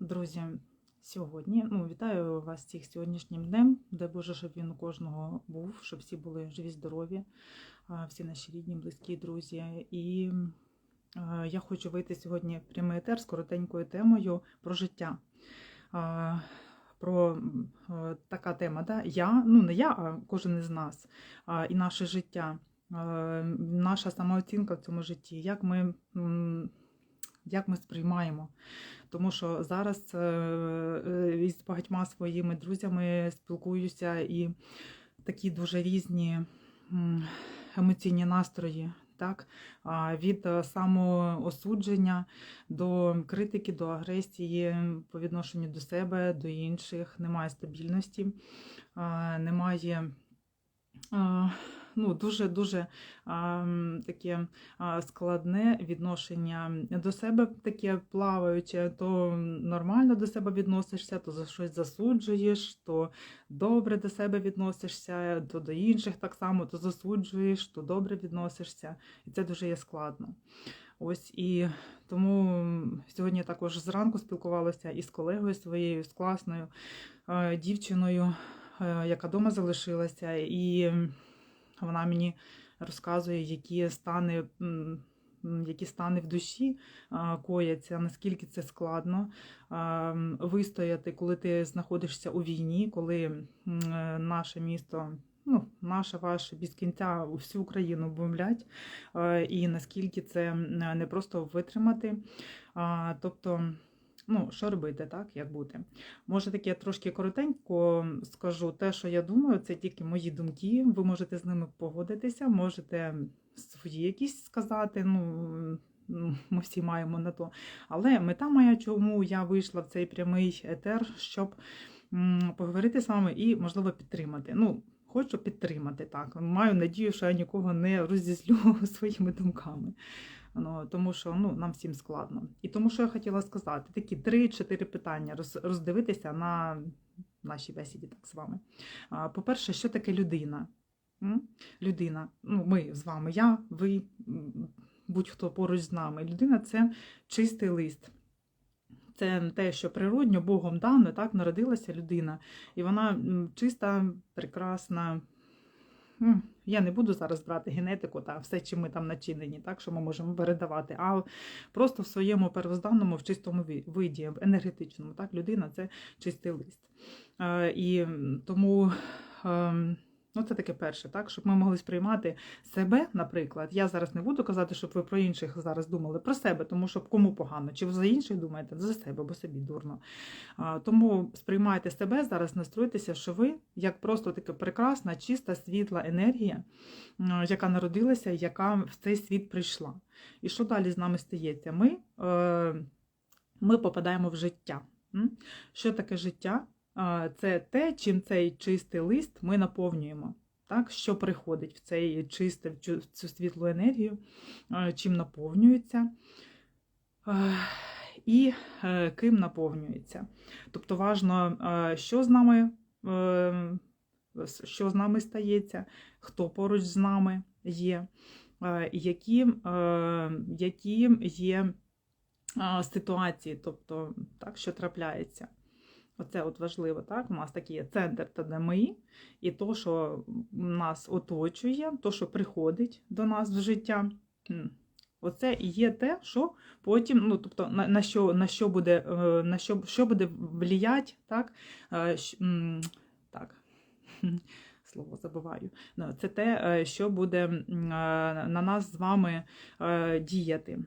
Друзі, сьогодні ну, вітаю вас всіх сьогоднішнім днем, дай Боже, щоб він у кожного був, щоб всі були живі, здорові, всі наші рідні, близькі, друзі. І я хочу вийти сьогодні в прямий етер з коротенькою темою про життя. Про така тема, да? я, ну не я, а кожен із нас, і наше життя, наша самооцінка в цьому житті, як ми, як ми сприймаємо. Тому що зараз е, е, із багатьма своїми друзями спілкуюся і такі дуже різні емоційні настрої. Так, від е, самоосудження до критики, до агресії по відношенню до себе, до інших, немає стабільності, немає ну, дуже дуже таке складне відношення до себе, таке плаваюче, то нормально до себе відносишся, то за щось засуджуєш, то добре до себе відносишся, то до інших так само, то засуджуєш, то добре відносишся. І це дуже є складно. Ось і тому сьогодні також зранку спілкувалася із колегою своєю, з класною дівчиною, яка вдома залишилася, і вона мені розказує, які стани, які стани в душі кояться, наскільки це складно вистояти, коли ти знаходишся у війні, коли наше місто. Ну, наше, ваше без кінця всю Україну бомблять, і наскільки це не просто витримати. Тобто, ну, що робити, так, як бути. Може, таке трошки коротенько скажу те, що я думаю, це тільки мої думки. Ви можете з ними погодитися, можете свої якісь сказати. ну, Ми всі маємо на то. Але мета моя, чому я вийшла в цей прямий етер, щоб поговорити з вами і, можливо, підтримати. Ну, хочу підтримати так. Маю надію, що я нікого не розізлю своїми думками. Ну, тому що ну, нам всім складно. І тому, що я хотіла сказати, такі три-чотири питання роз, роздивитися на нашій бесіді так з вами. По-перше, що таке людина? Людина, ну, ми з вами, я, ви, будь-хто поруч з нами. Людина це чистий лист. Це те, що природньо Богом дано, так народилася людина, і вона чиста, прекрасна. М, Я не буду зараз брати генетику та все, чим ми там начинені, так що ми можемо передавати, а просто в своєму первозданному, в чистому ви- виді, в енергетичному. Так, людина це чистий лист. Е, І тому. Ну, це таке перше, так, щоб ми могли сприймати себе, наприклад. Я зараз не буду казати, щоб ви про інших зараз думали про себе, тому що кому погано, чи ви за інших думаєте, за себе, бо собі дурно. А, Тому сприймайте себе зараз, настройтеся, що ви як просто така прекрасна, чиста, світла енергія, яка народилася, яка в цей світ прийшла. І що далі з нами стається? Ми, е, ми попадаємо в життя. Що таке життя? Це те, чим цей чистий лист ми наповнюємо. Так, що приходить в цей чисте, в цю, світлу енергію, чим наповнюється і е, ким наповнюється. Тобто важно, що з нами, е, що з нами стається, хто поруч з нами є, які, е, які є ситуації, тобто так, що трапляється. Оце от важливо, так? У нас такий є центр, та де ми, і то, що нас оточує, то, що приходить до нас в життя. Оце і є те, що потім, ну тобто на, на що на що буде е, на що, що буде вліять, так? Е, так. Слово забуваю. Ну, Це те, е, що буде на нас з вами діяти.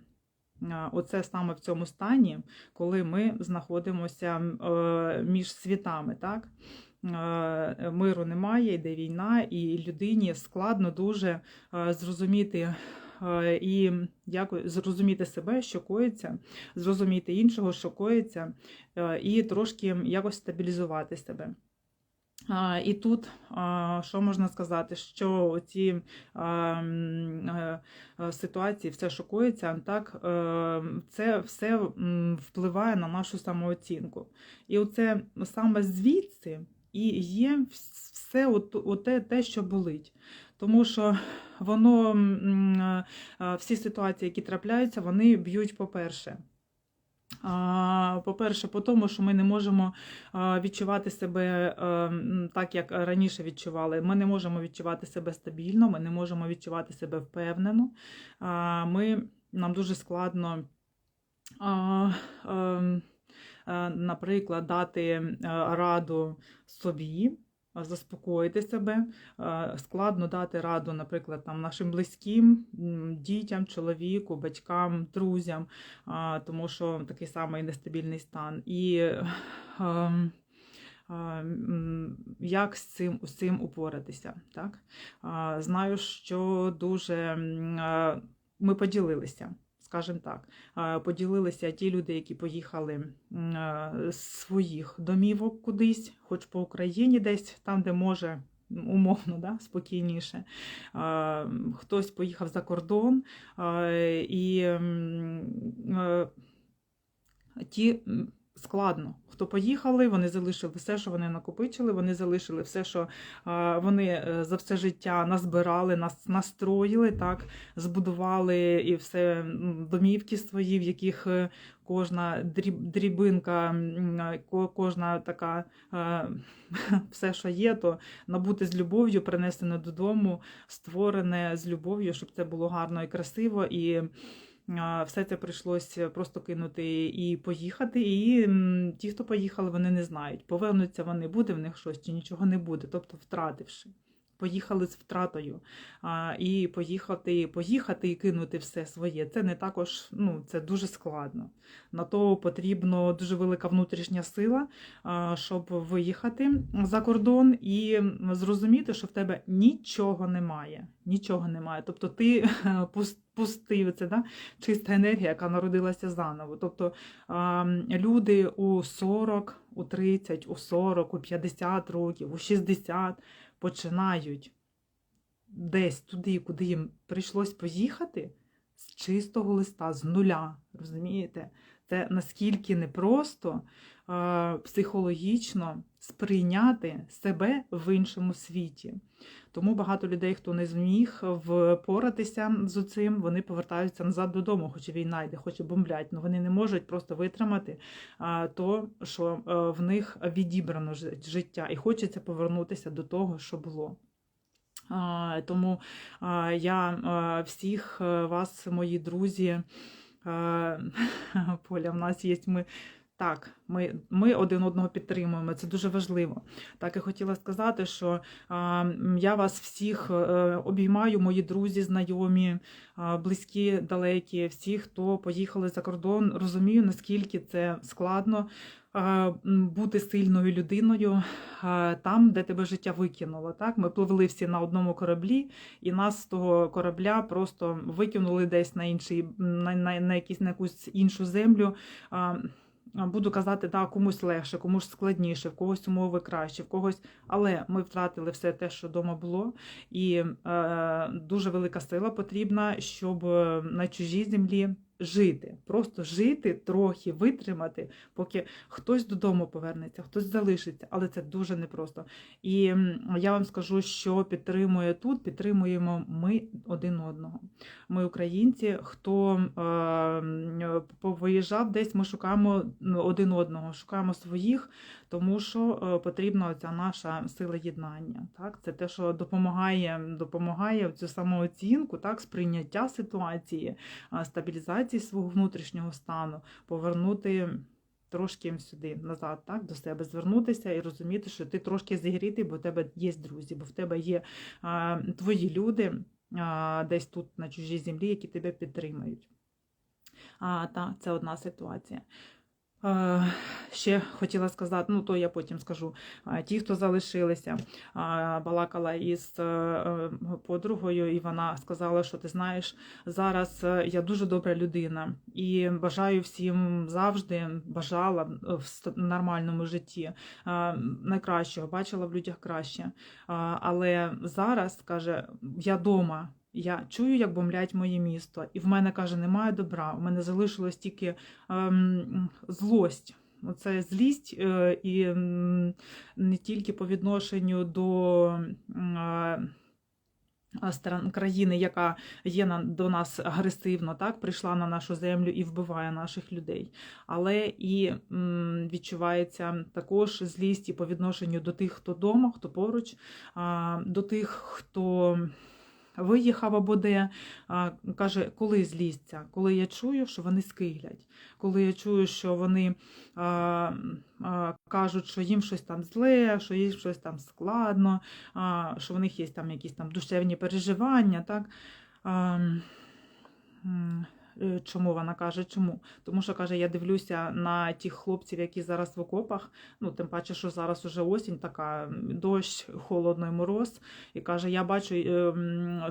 Оце саме в цьому стані, коли ми знаходимося е, між світами, так? Е, Миру немає, йде війна, і людині складно дуже е, зрозуміти і як зрозуміти себе, що коїться, зрозуміти іншого, що коїться, і трошки якось стабілізувати себе. І тут що можна сказати, що ці ситуації, все що коїться, так, е, це все впливає на нашу самооцінку. І оце саме звідси і є все от, оте, те, що болить. Тому що воно, е, всі ситуації, які трапляються, вони б'ють, по-перше, По-перше, по тому, що ми не можемо відчувати себе е, так, як раніше відчували. Ми не можемо відчувати себе стабільно, ми не можемо відчувати себе впевнено. Ми, Нам дуже складно, ем, е, наприклад, дати е, раду собі. Заспокоїти себе, складно дати раду, наприклад, там нашим близьким, дітям, чоловіку, батькам, друзям, тому що такий самий нестабільний стан. І ем, як з цим, з цим упоратися? Так? Знаю, що дуже ми поділилися. Скажімо так, поділилися ті люди, які поїхали з своїх домівок кудись, хоч по Україні, десь там, де може умовно, да, спокійніше. Хтось поїхав за кордон, і ті складно. Хто поїхали, вони залишили все, що вони накопичили, вони залишили все, що вони е, за все життя назбирали, нас настроїли, так, збудували і все домівки свої, в яких е, кожна дрібинка, е, ко- кожна така все, що є, то набути з любов'ю, принесене додому, створене з любов'ю, щоб це було гарно і красиво. І все це прийшлось просто кинути і поїхати. І ті, хто поїхали, вони не знають, повернуться вони, буде в них щось чи нічого не буде, тобто втративши. Поїхали з втратою. А, і поїхати, поїхати і кинути все своє. Це не також, ну, це дуже складно. На то потрібно дуже велика внутрішня сила, а, щоб виїхати за кордон і зрозуміти, що в тебе нічого немає. Нічого немає. Тобто ти пустив це, да? чиста енергія, яка народилася заново. Тобто а, люди у 40, у 30, у 40, у 50 років, у 60 починають десь туди, куди їм прийшлось поїхати, з чистого листа, з нуля. Розумієте? Це наскільки непросто е, психологічно сприйняти себе в іншому світі. Тому багато людей, хто не зміг впоратися з цим, вони повертаються назад додому, хоч війна йде, хоч і бомблять, але вони не можуть просто витримати а, то, що е, в них відібрано життя, і хочеться повернутися до того, що було. Тому я всіх е, вас, мої друзі, е, Поля, в нас є ми. Так, ми, ми один одного підтримуємо. Це дуже важливо. Так і хотіла сказати, що а, я вас всіх е, обіймаю, мої друзі, знайомі, а, близькі, далекі, всі, хто поїхали за кордон, розумію, наскільки це складно а, бути сильною людиною а, там, де тебе життя викинуло. Так? Ми пливли всі на одному кораблі, і нас з того корабля просто викинули десь на інший, на, на, на, якісь, на якусь іншу землю. А, а, Буду казати, да, комусь легше, комусь складніше, в когось умови краще, в когось. Але ми втратили все те, що вдома було, і е, дуже велика сила потрібна, щоб е, на чужій землі жити. Просто жити, трохи витримати, поки хтось додому повернеться, хтось залишиться, але це дуже непросто. І я вам скажу, що підтримує тут, підтримуємо ми один одного. Ми українці, хто е, повиїжджав десь, ми шукаємо один одного, шукаємо своїх, тому що е, потрібна ця наша сила єднання. Так? Це те, що допомагає, допомагає в цю самооцінку, так, сприйняття ситуації, а, стабілізації свого внутрішнього стану, повернути. Трошки сюди назад, так, до себе звернутися і розуміти, що ти трошки зігрітий, бо в тебе є друзі, бо в тебе є а, твої люди а, десь тут на чужій землі, які тебе підтримають. А, та, це одна ситуація. Е, Ще хотіла сказати, ну то я потім скажу. Ті, хто залишилися, балакала із е, е, подругою, і вона сказала, що ти знаєш, зараз я дуже добра людина і бажаю всім завжди бажала в нормальному житті найкращого, бачила в людях краще. Але зараз каже, я дома. Я чую, як бомблять моє місто, і в мене каже, немає добра. У мене залишилось тільки ем, злость. Оце злість е, і не тільки по відношенню до е, країни, яка є до нас агресивно, так прийшла на нашу землю і вбиває наших людей. Але і відчувається також злість і по відношенню до тих, хто вдома, хто поруч, а, до тих, хто. Виїхав або де, каже, коли злізться, коли я чую, що вони скиглять, коли я чую, що вони а, а, кажуть, що їм щось там зле, що їм щось там складно, а, що в них є там якісь там душевні переживання. Так? А, Чому вона каже, чому? Тому що каже, я дивлюся на тих хлопців, які зараз в окопах. Ну, тим паче, що зараз уже осінь, така дощ, холодно і мороз. І каже, я бачу е,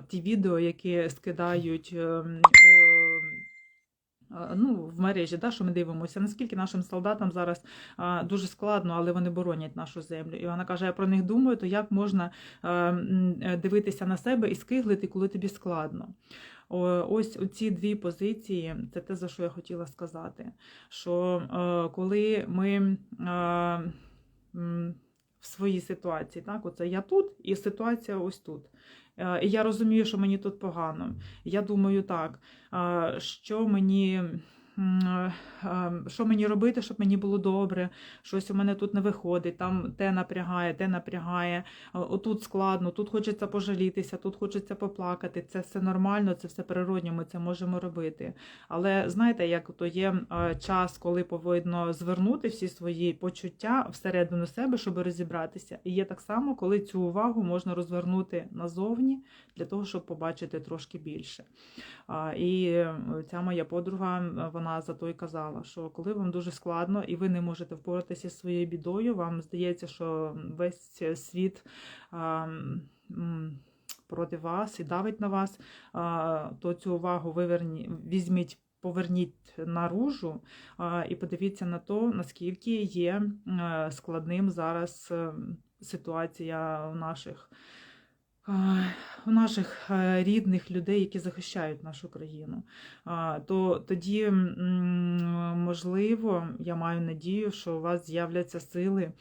ті відео, які скидають. е, е, Ну, в мережі, да, що ми дивимося, наскільки нашим солдатам зараз а, дуже складно, але вони боронять нашу землю. І вона каже: я про них думаю, то як можна а, е, дивитися на себе і скиглити, коли тобі складно. Ось ці дві позиції це те, за що я хотіла сказати. Що е, коли ми е, в своїй ситуації, так, оце я тут і ситуація ось тут. Е, І я розумію, що мені тут погано. Я думаю так, що мені. Е, Що мені робити, щоб мені було добре, щось у мене тут не виходить, там те напрягає, те напрягає, отут складно, тут хочеться пожалітися, тут хочеться поплакати. Це все нормально, це все природньо, ми це можемо робити. Але знаєте, як то є е, час, коли повинно звернути всі свої почуття всередину себе, щоб розібратися. І є так само, коли цю увагу можна розвернути назовні для того, щоб побачити трошки більше. І е, ця моя подруга, е, вона за й казала, що коли вам дуже складно і ви не можете впоратися зі своєю бідою, вам здається, що весь світ. Проти вас і давить на вас, то цю увагу виверні, візьміть, поверніть наружу і подивіться на то, наскільки є е, складним зараз е, ситуація у наших у наших е, рідних людей, які захищають нашу країну, то тоді, можливо, я маю надію, що у вас з'являться сили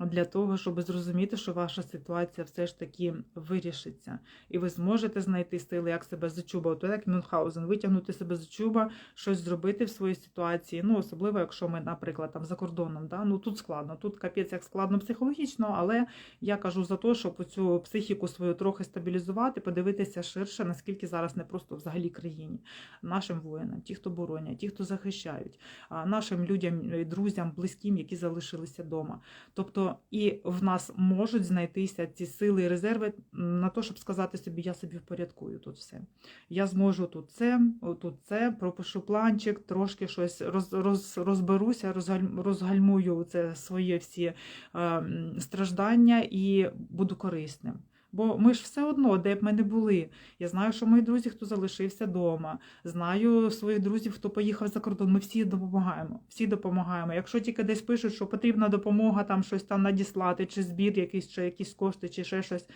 для того, щоб зрозуміти, що ваша ситуація все ж таки вирішиться, і ви зможете знайти сили, як себе за чуба, от як Мюнхгаузен, витягнути себе за чуба, щось зробити в своїй ситуації. Ну, особливо, якщо ми, наприклад, там за кордоном, да? ну тут складно, тут капець як складно психологічно, але я кажу за те, щоб цю психіку свою трохи стабілізувати, подивитися ширше, наскільки зараз не просто взагалі країні, нашим воїнам, ті, хто боронять, ті, хто захищають, нашим людям, е, друзям, близьким, які залишилися вдома. Тобто і в нас можуть знайтися ці сили і резерви на те, щоб сказати собі, я собі впорядкую тут все. Я зможу тут це, тут це, пропишу планчик, трошки щось роз, роз, розберуся, розгальмую це свої всі е, страждання і буду корисним. Бо ми ж все одно, де б ми не були. Я знаю, що мої друзі, хто залишився вдома, знаю своїх друзів, хто поїхав за кордон. Ми всі допомагаємо. Всі допомагаємо. Якщо тільки десь пишуть, що потрібна допомога, там щось там надіслати, чи збір, якийсь, чи якісь кошти, чи ще щось.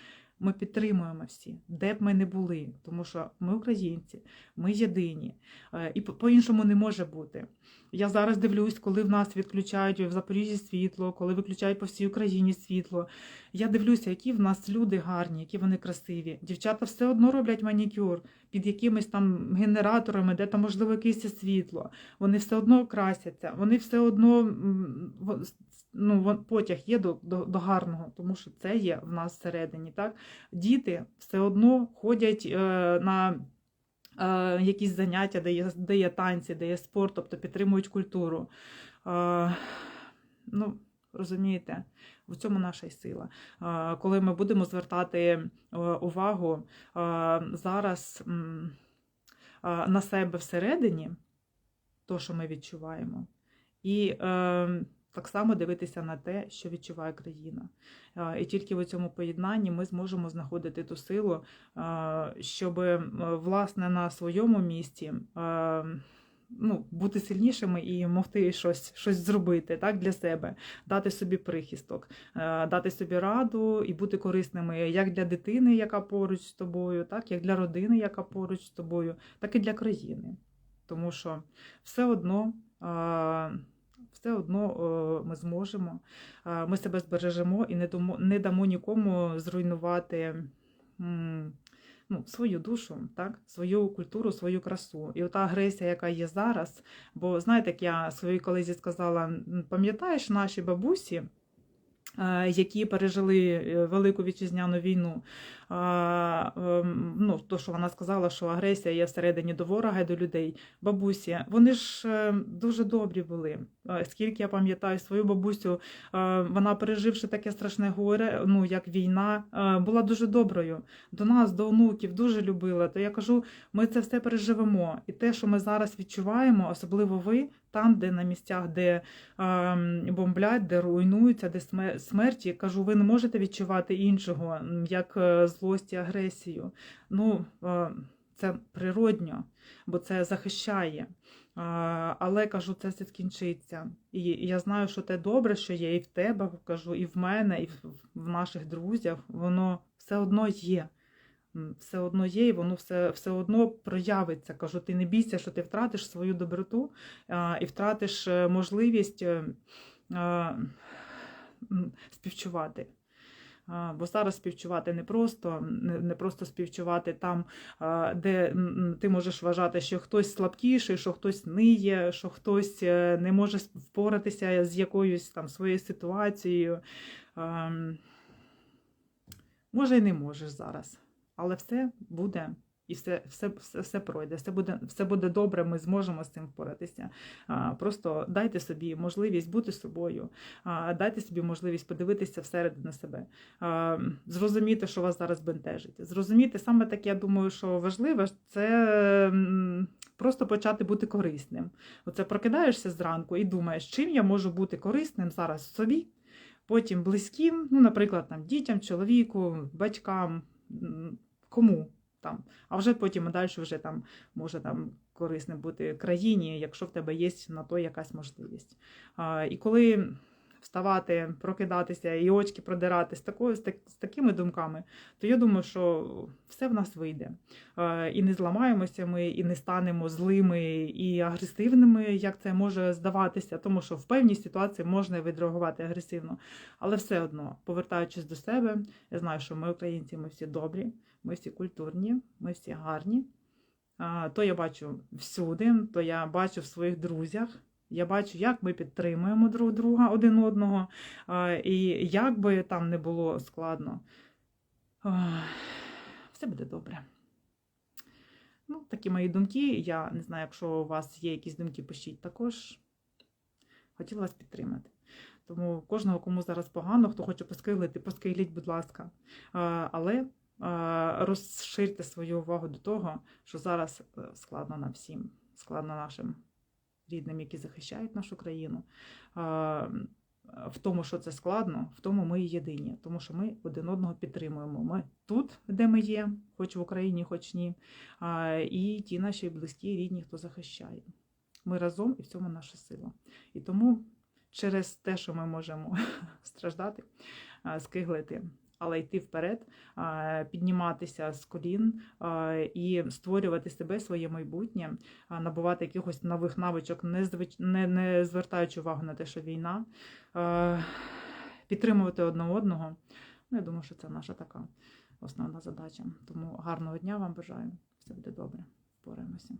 Ми підтримуємо всі, де б ми не були, тому що ми українці, ми єдині, Е, і по-іншому не може бути. Я зараз дивлюсь, коли в нас відключають в Запоріжжі світло, коли виключають по всій Україні світло. Я дивлюся, які в нас люди гарні, які вони красиві. Дівчата все одно роблять манікюр під якимись там генераторами, де там можливо якесь світло. Вони все одно красяться, вони все одно ну, потяг є до, до, до гарного, тому що це є в нас всередині. Так? Діти все одно ходять е, на е, якісь заняття, де є, де є танці, де є спорт, тобто підтримують культуру. Е, ну, розумієте, в цьому наша й сила. Коли ми будемо звертати е, увагу зараз на себе всередині, то, що ми відчуваємо, і е, так само дивитися на те, що відчуває країна. І тільки в цьому поєднанні ми зможемо знаходити ту силу, щоб власне на своєму місці ну, бути сильнішими і могти щось, щось зробити так, для себе, дати собі прихисток, е, дати собі раду і бути корисними як для дитини, яка поруч з тобою, так, як для родини, яка поруч з тобою, так і для країни. Тому що все одно. е, Все одно е, ми зможемо, ми себе збережемо і не дамо, нікому зруйнувати ну, свою душу, так, свою культуру, свою красу. І ота агресія, яка є зараз, бо знаєте, як я своїй колезі сказала, пам'ятаєш наші бабусі, е, які пережили е, Велику вітчизняну війну. Ем, ну, то, що вона сказала, що агресія є всередині до ворога і до людей. Бабусі, вони ж е, дуже добрі були. Е, Скільки я пам'ятаю свою бабусю, е, вона переживши таке страшне горе, ну як війна, е, була дуже доброю. До нас, до онуків, дуже любила. То я кажу, ми це все переживемо. І те, що ми зараз відчуваємо, особливо ви, там, де на місцях, де ем, бомблять, де руйнуються, де сме- смерті, кажу, ви не можете відчувати іншого, як е, злость агресію. Ну, е, це природньо, бо це захищає. Е, Але кажу, це все скінчиться. І я знаю, що те добре, що є і в тебе, кажу, і в мене, і в- наших друзях, воно все одно є. Все одно є, і воно все, все одно проявиться. Кажу, ти не бійся, що ти втратиш свою доброту і втратиш е, можливість е, співчувати. Бо зараз співчувати не просто, не, просто співчувати там, де ти можеш вважати, що хтось слабкіший, що хтось ниє, що хтось е, не може впоратися з якоюсь там своєю ситуацією. Може, і не можеш зараз, але все буде. І все, все, все, все пройде, все буде, все буде добре, ми зможемо з цим впоратися. А, Просто дайте собі можливість бути собою, а, дайте собі можливість подивитися всередину себе, а, зрозуміти, що вас зараз бентежить. Зрозуміти саме таке, я думаю, що важливе, це просто почати бути корисним. Оце прокидаєшся зранку і думаєш, чим я можу бути корисним зараз собі, потім близьким, ну, наприклад, там, дітям, чоловіку, батькам, кому там. А вже потім далі вже там може там корисне бути країні, якщо в тебе є на то якась можливість. А, і коли вставати, прокидатися і очки продирати з такою, з, так, з такими думками, то я думаю, що все в нас вийде. А, і не зламаємося ми, і не станемо злими і агресивними, як це може здаватися, тому що в певній ситуації можна відреагувати агресивно. Але все одно, повертаючись до себе, я знаю, що ми, українці, ми всі добрі, ми всі культурні, ми всі гарні. То я бачу всюди, то я бачу в своїх друзях. Я бачу, як ми підтримуємо друг друга один одного, і як би там не було складно, все буде добре. Ну, такі мої думки. Я не знаю, якщо у вас є якісь думки, пишіть також. Хотіла вас підтримати. Тому кожного, кому зараз погано, хто хоче поскиглити, поскигліть, будь ласка. Але розширте свою увагу до того, що зараз е, складно нам всім, складно нашим рідним, які захищають нашу країну. В тому, що це складно, в тому ми і єдині, тому що ми один одного підтримуємо. Ми тут, де ми є, хоч в Україні, хоч ні, і ті наші близькі, рідні, хто захищає. Ми разом і в цьому наша сила. І тому через те, що ми можемо страждати, скиглити, але йти вперед, підніматися з колін і створювати себе, своє майбутнє, набувати якихось нових навичок, не, звертаючи увагу на те, що війна, підтримувати одне одного. Ну, я думаю, що це наша така основна задача. Тому гарного дня вам бажаю. Все буде добре. Впораємося.